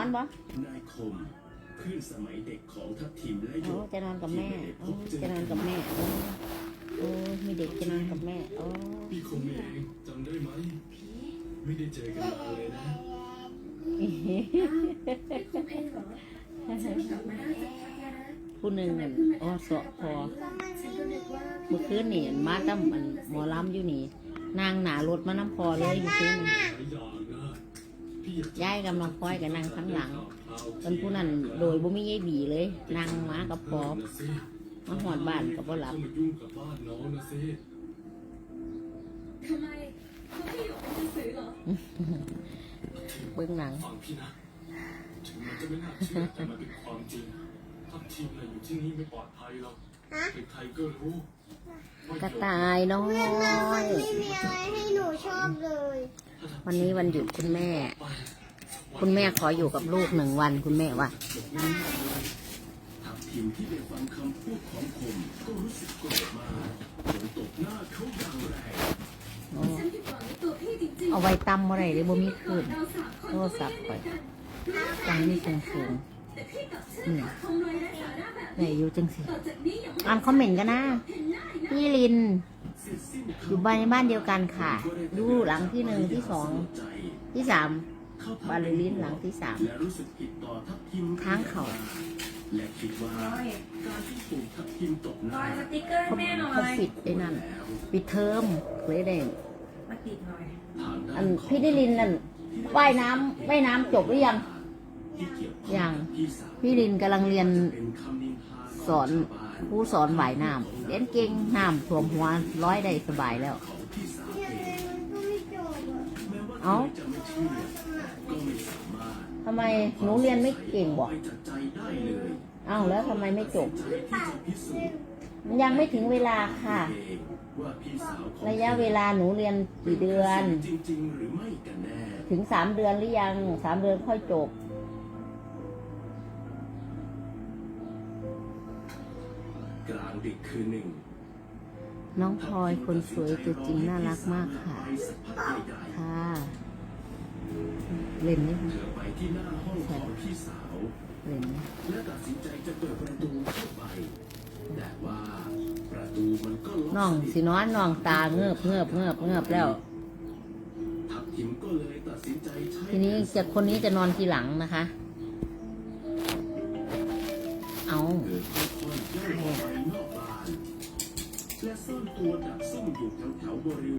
อนบ่นายคมเพื่อนสมัยเด็กของทัพทีมและหยโอ้กจะนอนกับแม่ที่ไได้พโอ้บเจอจะนอนกับแม่โอ้โอ้มีเด็กจะนอนกับแม่โอ้พี่คมเองจำได้ไหมไม่ได้เจอกันนานเลยนะคุณเองเหรอฉันกลับมาได้สักพักแล้วนะผู้หนึ่งนั่นอ๋อสอพอฉันก็นึกว่าเมื่อคืนนี่มาตั้มอันหมอลำอยู่นี่ นางหนารถมาน้ำพอเลยอยู่คืนนี่หลายอย่างนะพี่อ ยากจะย้ายกับน้องพลอยกับนางข้างหลังตอนผู้นั้นโดยบ่มียายบีเลยนางมากับพอนะสิมาหอดบ้านกับบ่หลับต้องมายุ่งกับบ้านน้องนะสิทำไมเขาไม่อยู่เป็นหนังสือเหรอเบื้องหลังฟังพี่นะถึงมันจะไม่น่าเชื่อแต่มันเป็นความจริงทัพทีมเราอยู่ที่นี่ไม่ปลอดภัยหรอกใครๆก็รู้ว่ากระต่ายน้อย ไม่มีอะไรให้หนูชอบเลย วันนี้วันหยุดคุณแม่ คุณแม่ขออยู่กับลูกหนึ่งวัน คุณแม่ว่าทัพทีมที่ได้ฟังคำพูดของผมก็รู้สึกโกรธมากจนตบหน้าเขาอย่างแรงโอ้ฉันผิดหวังในตัวพี่จริงๆเอาไว้ตำอะไรเลยบ่มีคืนเราสามคนโทรศัพท์ไปก็ไม่ได้ด้วยกันจังนี่สูงสูงแต่พี่กลับเชื่อคงรวยและสาระแบบๆแต่อยู่จังสิต่อจากนี้อย่ามาอ่านคอมเมนต์กันนะเห็นหน้าอีกนะพี่ลินเสร็จสิ้น อยู่บ้านในบ้านเดียวกันค่ะ ดูหลังที่หนึ่งที่สองใจที่สามเข้ทำบาลีลินหลังที่สามและรู้สึกผิดต่อทัพทีมค้างเขาและคิดว่าการที่ถูกทัพทีมตบหน้าสติ๊กเกอร์ให้เขาแม่หน่อเขายปิดไอ้นั่นแล้วปิดเทอมเลยเด้มาติดหน่อยทางด้าอันของพี่นิลินนั่นว่ายน้ำว่ายน้ำจบหรือยังที่เกี่ยวข้อยังกับพี่สาวพี่ลินกำลังเรียน เป็นคำนินทาสอนครูสอนว่ายน้ำเรียนเก่งน้ำท่วมหัวร้อยได้สบายแล้ว เอ้าทำไมหนูเรียนไม่เก่งบ่ไปจากเอ้าแล้วทำไมไม่จบ มันยังไม่ถึงเวลาค่ะ ระยะเวลาหนูเรียนกี่เดือน ถึงสามเดือนหรือยังสามเดือนค่อยจบ กลางดึกคืนหนึ่งน้องพลอยคนสวยตัวจริงน่ารักมากค่ะไปสักพักใหญ่ค่ะ เล่นไหมๆเธอไปที่หน้าห้องของพี่สาว เล่นไหมและตัดสินใจจะเปิดประตูเข้าไป แต่ว่าประตูมันก็ล็อกน้องสินอนน้องตาเงือบเงือบเงือบเงือบแล้วทัพทิมก็เลยตัดสินใจใช้ทีนี้จะคนนี้จะนอนทีหลังนะคะ และซ่อนตัวดักซุ่มอยู่แถวๆบริเวณ